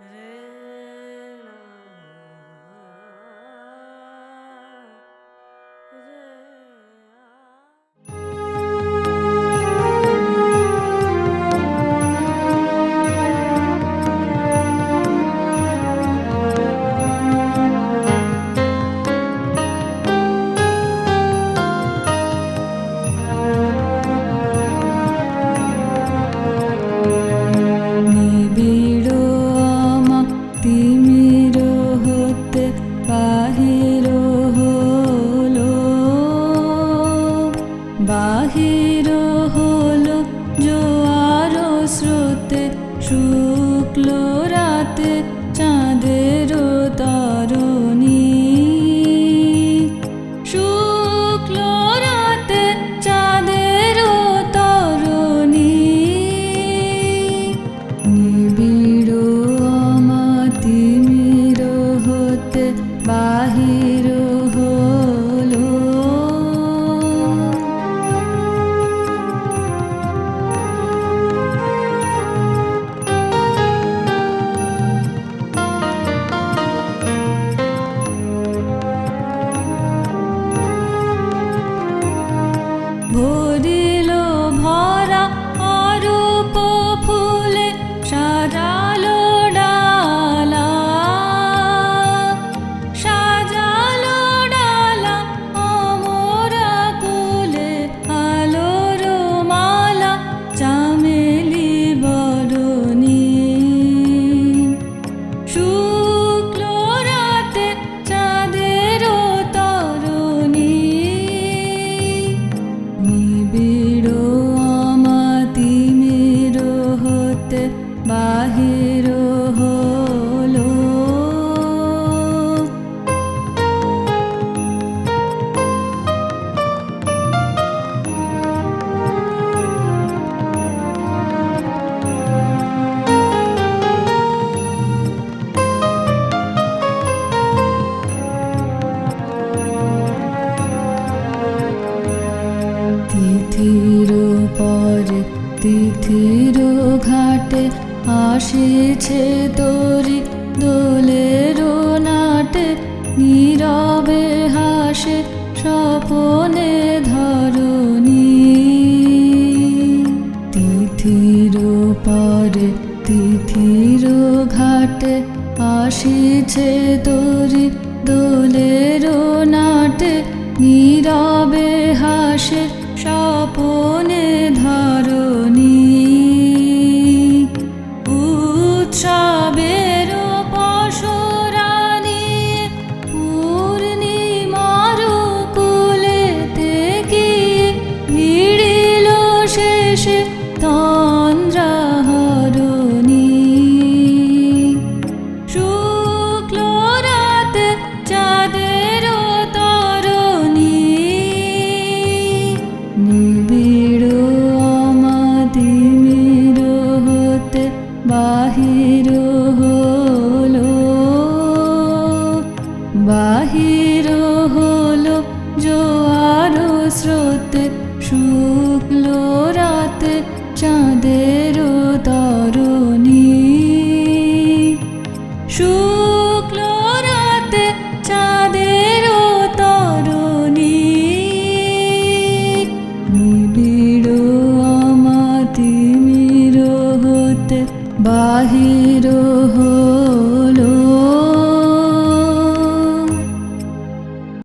নিবিড় বাহির হল জোয়ার স্রোতে শুক্ল রাতে চাঁদের তরণী। শুক্ল ভরা তিথির পরে তিথির ঘাটে আসিছে তোরি দোলের নাটে, নীরবে হাসে স্বপনে ধরণী। তিথির পরে তিথির ঘাটে আসিছে তোরি দোলের নাটে, নীরবে হাসে স্বপনে বাহির হলো। বাহির হলো জোয়ার স্রোতে শুক্ল চাঁদের তরণী। শুক্ল রাতে চাঁদের তরণী। নিবিড় আমাতিমির হতে বাহির হলো